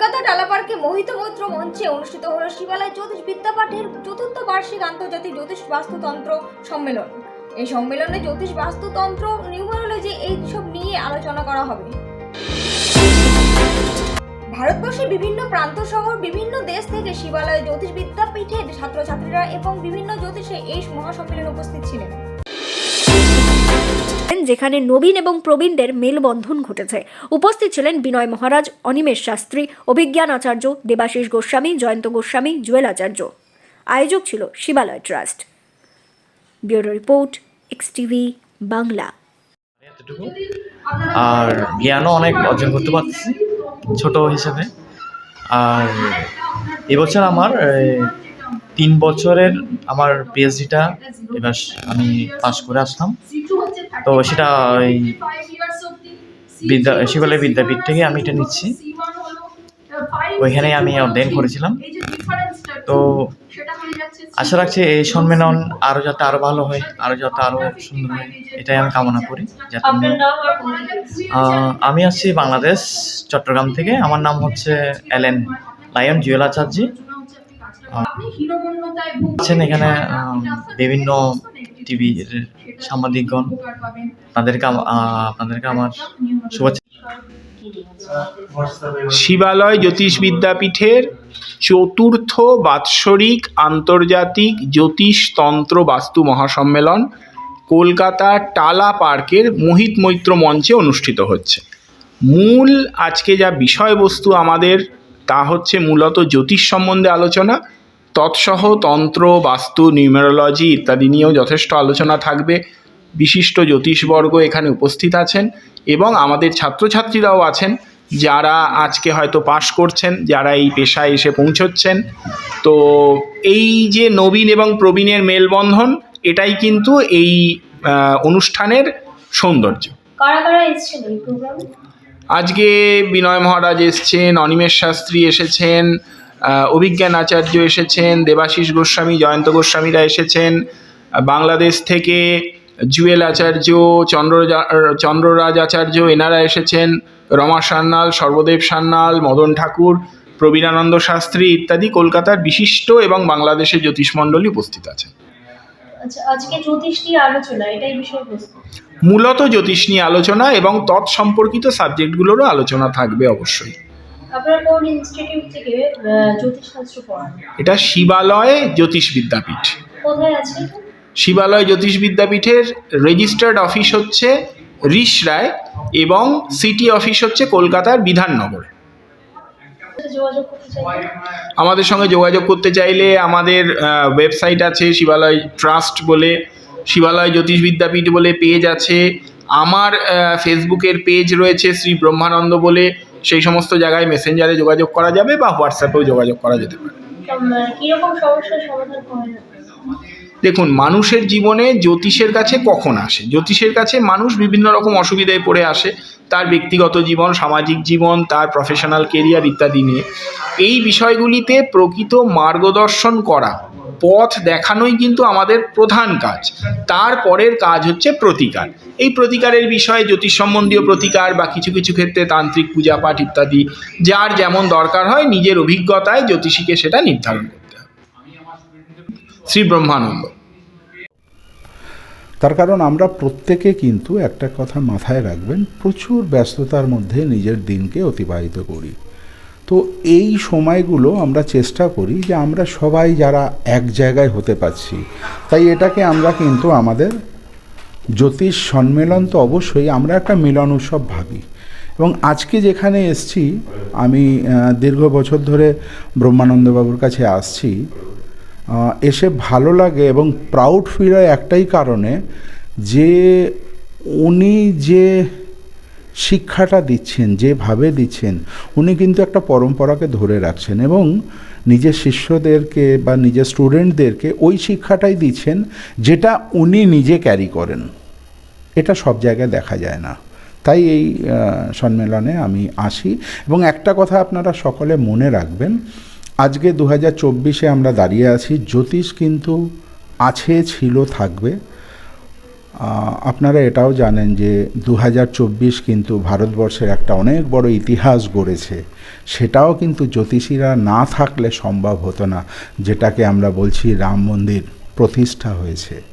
কলকাতা ডালা পার্কে মোহিত মৈত্র মঞ্চে অনুষ্ঠিত হল শিবালয় জ্যোতিষ বিদ্যাপাঠের চতুর্থ বার্ষিক আন্তর্জাতিক জ্যোতিষ বাস্তুতন্ত্র সম্মেলন। এই সম্মেলনে জ্যোতিষ বাস্তুতন্ত্র, নিউমারোলজি এইসব নিয়ে আলোচনা করা হবে। ভারতবর্ষের বিভিন্ন প্রান্ত শহর বিভিন্ন দেশ থেকে শিবালয় জ্যোতিষ বিদ্যাপীঠের ছাত্রছাত্রীরা এবং বিভিন্ন জ্যোতিষে এই মহাসম্মেলনে উপস্থিত ছিলেন। যেখানে নবীন এবং প্রবীণদের মেলবন্ধন ঘটেছে। উপস্থিত ছিলেন বিনয় মহারাজ, অনিমেষ শাস্ত্রী অভিজ্ঞান আচার্য দেবাশিস গোস্বামী, জয়ন্ত গোস্বামী জুয়েল আচার্য আয়োজক ছিল Shibalaya trust. Bureau report X TV Bangla আর জ্ঞানও অনেক অর্জন করতে পারছি ছোট হিসেবে। আর এবছর আমার তিন বছরের আমার পিএইচডিটা এবার আমি পাস করে আসলাম। তো সেটা ওই বিদ্যা শিবালয় বিদ্যাপীঠ থেকে আমি এটা নিচ্ছি। ওইখানে আমি অধ্যয়ন করেছিলাম। তো আশা রাখছি এই সম্মেলন আরও যাতে আরও ভালো হয় আরও যাতে আরও সুন্দর হয়, এটাই আমি কামনা করি। যাতে আমি আসছি বাংলাদেশ, চট্টগ্রাম থেকে। আমার নাম হচ্ছে এলেন লায়ন জুয়েল আচার্য। আছেন এখানে বিভিন্ন টিভির সাংবাদিকগণ, তাদেরকে আপনাদেরকে আমার শুভেচ্ছা। শিবালয় জ্যোতিষ বিদ্যাপীঠের চতুর্থ বাৎসরিক আন্তর্জাতিক জ্যোতিষতন্ত্র বাস্তু মহাসম্মেলন কলকাতা টালা পার্কের মোহিত মৈত্র মঞ্চে অনুষ্ঠিত হচ্ছে। মূল আজকে যা বিষয়বস্তু আমাদের, তা হচ্ছে মূলত জ্যোতিষ সম্বন্ধে আলোচনা। তৎসহ তন্ত্র বাস্তু নিউমেরোলজি ইত্যাদি নিয়েও যথেষ্ট আলোচনা থাকবে। বিশিষ্ট জ্যোতিষবর্গ এখানে উপস্থিত আছেন এবং আমাদের ছাত্রছাত্রীরাও আছেন যারা আজকে হয়তো পাশ করছেন যারা এই পেশায় এসে পৌঁছচ্ছেন। তো এই যে নবীন এবং প্রবীণের মেলবন্ধন এটাই কিন্তু এই অনুষ্ঠানের সৌন্দর্য। আজকে বিনয় মহারাজ এসেছেন অনিমেষ শাস্ত্রী এসেছেন অভিজ্ঞান আচার্য এসেছেন দেবাশিস গোস্বামী জয়ন্ত গোস্বামীরা এসেছেন। বাংলাদেশ থেকে জুয়েল আচার্য চন্দ্র চন্দ্ররাজ আচার্য এনারা এসেছেন। রমা সান্যাল সর্বদেব সান্যাল মদন ঠাকুর প্রবীণানন্দ শাস্ত্রী ইত্যাদি কলকাতার বিশিষ্ট এবং বাংলাদেশের জ্যোতিষমণ্ডলী উপস্থিত আছেন। আচ্ছা মূলত জ্যোতিষ নিয়ে আলোচনা এবং তৎসম্পর্কিত সাবজেক্টগুলোরও আলোচনা থাকবে অবশ্যই। ইনস্টিটিউট থেকে জ্যোতিষশাস্ত্র পড়ান? এটা শিবালয় জ্যোতিষ বিদ্যাপীঠ। কোথায় আছে শিবালয় জ্যোতিষ বিদ্যাপীঠের রেজিস্টার্ড অফিস হচ্ছে রিস রায় এবং সিটি অফিস হচ্ছে কলকাতার বিধাননগর। আমাদের সঙ্গে যোগাযোগ করতে চাইলে আমাদের ওয়েবসাইট আছে শিবালয় ট্রাস্ট বলে শিবালয় জ্যোতিষ বিদ্যাপীঠ বলে পেজ আছে। আমার ফেসবুকের পেজ রয়েছে শ্রী ব্রহ্মানন্দ বলে। সেই সমস্ত জায়গায় মেসেঞ্জারে যোগাযোগ করা যাবে বা হোয়াটসঅ্যাপেও যোগাযোগ করা যেতে পারে। দেখুন মানুষের জীবনে জ্যোতিষের কাছে কখন আসে? জ্যোতিষের কাছে মানুষ বিভিন্ন রকম অসুবিধায় পড়ে আসে। তার ব্যক্তিগত জীবন সামাজিক জীবন তার প্রফেশনাল কেরিয়ার ইত্যাদি নিয়ে। এই বিষয়গুলিতে প্রকৃত মার্গদর্শন করা পথ দেখানোই কিন্তু আমাদের প্রধান কাজ। তারপরের কাজ হচ্ছে প্রতিকার। এই প্রতিকারের বিষয়ে জ্যোতিষ সম্বন্ধীয় প্রতিকার বা কিছু কিছু ক্ষেত্রে তান্ত্রিক পূজাপাঠ ইত্যাদি যার যেমন দরকার হয় নিজের অভিজ্ঞতায় জ্যোতিষীকে সেটা নির্ধারণ করতে হবে। শ্রী ব্রহ্মানন্দ। তার কারণ আমরা প্রত্যেকে কিন্তু একটা কথা মাথায় রাখবেন, প্রচুর ব্যস্ততার মধ্যে নিজের দিনকে অতিবাহিত করি। তো এই সময়গুলো আমরা চেষ্টা করি যে আমরা সবাই যারা এক জায়গায় হতে পারছি। তাই এটাকে আমরা কিন্তু আমাদের জ্যোতিষ সম্মেলন তো অবশ্যই আমরা একটা মিলন উৎসব ভাবি। এবং আজকে যেখানে এসছি, আমি দীর্ঘ বছর ধরে ব্রহ্মানন্দবাবুর কাছে আসছি এসে ভালো লাগে এবং প্রাউড ফিল হয় একটাই কারণে যে উনি যে শিক্ষাটা দিচ্ছেন, যেভাবে দিচ্ছেন, উনি কিন্তু একটা পরম্পরাকে ধরে রাখছেন এবং নিজের শিষ্যদেরকে বা নিজের স্টুডেন্টদেরকে ওই শিক্ষাটাই দিচ্ছেন যেটা উনি নিজে ক্যারি করেন। এটা সব জায়গায় দেখা যায় না। তাই এই সম্মেলনে আমি আসি এবং একটা কথা আপনারা সকলে মনে রাখবেন, আজকে দু হাজার চব্বিশে আমরা দাঁড়িয়ে আছি, জ্যোতিষ কিন্তু আছে, ছিল, থাকবে। আপনারা এটাও জানেন যে দু হাজার চব্বিশ কিন্তু ভারতবর্ষের একটা অনেক বড় ইতিহাস গড়েছে। সেটাও কিন্তু জ্যোতিষীরা না থাকলে সম্ভব হতো না, যেটাকে আমরা বলছি রাম মন্দির প্রতিষ্ঠা হয়েছে।